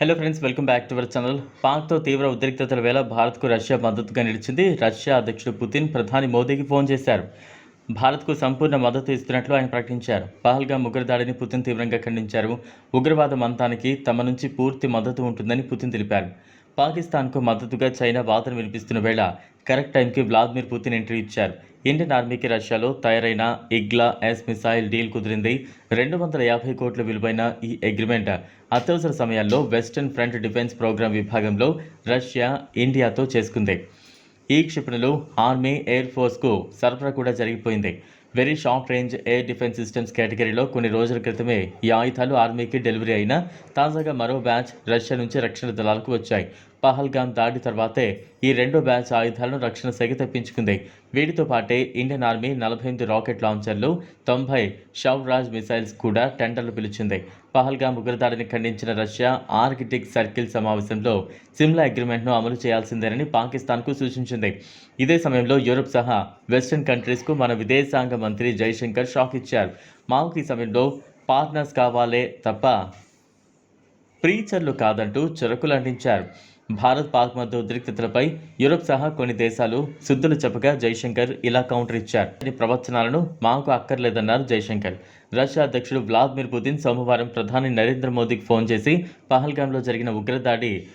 Hello friends welcome back to our channel పాక్తో తీవ్ర ఉద్రిక్తతల వేళ భారత్కు రష్యా మద్దతుగా నిలిచింది రష్యా అధ్యక్షుడు పుతిన్. ప్రధాని మోదీకి ఫోన్ చేశారు. భారత్కు సంపూర్ణ మద్దతు ఇస్తున్నట్లు ఆయన ప్రకటించారు. పహల్గా ఉగ్రదాడిని పుతిన్ తీవ్రంగా ఖండించారు. ఉగ్రవాద మంతానికి తమ నుంచి పూర్తి మద్దతు ఉంటుందని పుతిన్ తెలిపారు. పాకిస్తాన్కు మద్దతుగా చైనా వాదన వినిపిస్తున్న వేళ కరెక్ట్ టైంకి వ్లాదిమిర్ పుతిన్ ఎంట్రీ ఇచ్చారు. ఇండియన్ ఆర్మీకి రష్యాలో తయారైన ఇగ్లా ఎస్ మిసైల్ డీల్ కుదిరింది. రెండు వందల యాభై కోట్ల విలువైన ఈ అగ్రిమెంట్ అత్యవసర సమయాల్లో వెస్టర్న్ ఫ్రంట్ డిఫెన్స్ ప్రోగ్రాం విభాగంలో రష్యా ఇండియాతో చేసుకుంది. ఈ క్షిపణులు ఆర్మీ ఎయిర్ ఫోర్స్కు సరఫరా కూడా జరిగిపోయింది. Very short range air defence systems కేటగిరీలో కొన్ని రోజుల క్రితమే ఈ ఆయుధాలు ఆర్మీకి డెలివరీ అయినా తాజాగా మరో బ్యాచ్ రష్యా నుంచి రక్షణ దళాలకు వచ్చాయి. పహల్గామ్ దాడి తర్వాతే ఈ రెండో బ్యాచ్ ఆయుధాలను రక్షణ శాఖ తెప్పించుకుంది. వీటితో పాటే ఇండియన్ ఆర్మీ నలభై ఎనిమిది రాకెట్ లాంచర్లు తొంభై షవ్రాజ్ మిసైల్స్ కూడా టెండర్లు పిలిచింది. పహల్గామ్ ఉగ్రదాడిని ఖండించిన రష్యా ఆర్కిటిక్ సర్కిల్ సమావేశంలో సిమ్లా అగ్రిమెంట్ను అమలు చేయాల్సిందేనని పాకిస్తాన్కు సూచించింది. ఇదే సమయంలో యూరప్ సహా వెస్టర్న్ కంట్రీస్కు మన విదేశాంగ మంత్రి జైశంకర్ షాక్ ఇచ్చారు. మాకు ఈ సమయంలో పార్ట్నర్స్ కావాలే తప్ప ప్రీచర్లు కాదంటూ చెరకులు అంటించారు భారత్ పాక్ మధ్య ఉద్రిక్తతలపై యూరప్ సహా కొన్ని దేశాలు శుద్ధులు చెప్పగా జైశంకర్ ఇలా కౌంటర్ ఇచ్చారు. ఈ ప్రవచనాలను మాకు అక్కర్లేదన్నారు జైశంకర్. రష్యా అధ్యక్షుడు వ్లాదిమిర్ పుతిన్ సోమవారం ప్రధాని నరేంద్ర మోదీకి ఫోన్ చేసి పహల్గామ్లో జరిగిన ఉగ్రదాడి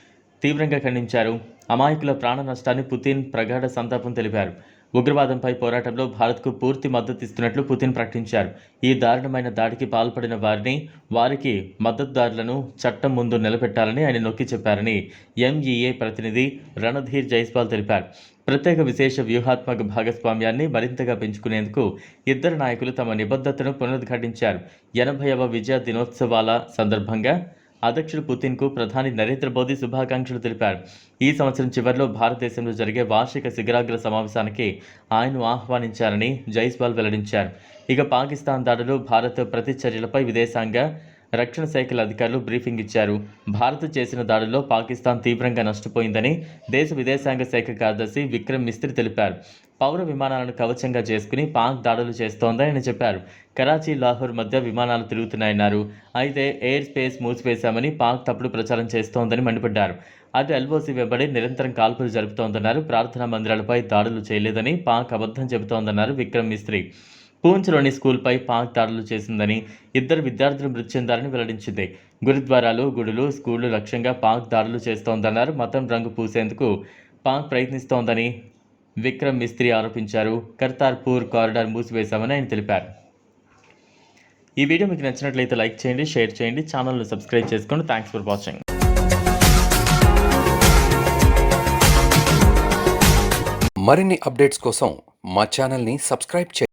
తీవ్రంగా ఖండించారు. అమాయకుల ప్రాణ నష్టాన్ని పుతిన్ ప్రగాఢ సంతాపం తెలిపారు. ఉగ్రవాదంపై పోరాటంలో భారత్కు పూర్తి మద్దతు ఇస్తున్నట్లు పుతిన్ ప్రకటించారు. ఈ దారుణమైన దాడికి పాల్పడిన వారిని వారికి మద్దతుదారులను చట్టం ముందు నిలబెట్టాలని ఆయన నొక్కి చెప్పారని ఎంఈఏ ప్రతినిధి రణధీర్ జైస్వాల్ తెలిపారు. ప్రత్యేక విశేష వ్యూహాత్మక భాగస్వామ్యాన్ని మరింతగా పెంచుకునేందుకు ఇద్దరు నాయకులు తమ నిబద్ధతను పునరుద్ఘాటించారు. ఎనభైవ విజయ దినోత్సవాల సందర్భంగా అధ్యక్షుడు పుతిన్కు ప్రధాని నరేంద్ర మోదీ శుభాకాంక్షలు తెలిపారు. ఈ సంవత్సరం చివరిలో భారతదేశంలో జరిగే వార్షిక శిఖరాగ్ర సమావేశానికి ఆయన్ను ఆహ్వానించారని జైస్వాల్ వెల్లడించారు. ఇక పాకిస్తాన్ దాడులు భారత్ ప్రతిచర్యలపై విదేశాంగ రక్షణ శాఖల అధికారులు బ్రీఫింగ్ ఇచ్చారు. భారత్ చేసిన దాడుల్లో పాకిస్తాన్ తీవ్రంగా నష్టపోయిందని దేశ విదేశాంగ శాఖ కార్యదర్శి విక్రమ్ మిస్త్రి తెలిపారు. పౌర విమానాలను కవచంగా చేసుకుని పాక్ దాడులు చేస్తోందని ఆయన చెప్పారు. కరాచీ లాహోర్ మధ్య విమానాలు తిరుగుతున్నాయన్నారు. అయితే ఎయిర్ స్పేస్ మూసివేశామని పాక్ తప్పుడు ప్రచారం చేస్తోందని మండిపడ్డారు. అటు ఎల్ఓసి వెంబడి నిరంతరం కాల్పులు జరుపుతోందన్నారు. ప్రార్థనా మందిరాలపై దాడులు చేయలేదని పాక్ అబద్ధం చెబుతోందన్నారు విక్రమ్ మిస్త్రి. పూంచ్లోని స్కూల్పై పాక్ దాడులు చేసిందని ఇద్దరు విద్యార్థులు మృతి చెందారని వెల్లడించింది. గురుద్వారాలు గుడులు స్కూళ్ళు లక్ష్యంగా పాక్ దాడులు చేస్తోందన్నారు. మతం రంగు పూసేందుకు పాక్ ప్రయత్నిస్తోందని విక్రమ్ మిస్త్రి ఆరోపించారు. కర్తార్పూర్ కారిడార్ మూసివేశామని ఆయన తెలిపారు. ఈ వీడియో మీకు నచ్చినట్లయితే లైక్ చేయండి షేర్ చేయండి ఛానల్ను సబ్స్క్రైబ్ చేసుకోండి. థ్యాంక్స్ ఫర్ వాచింగ్ మరిన్ని అప్డేట్స్ కోసం మా ఛానల్ని సబ్స్క్రైబ్ చేయండి.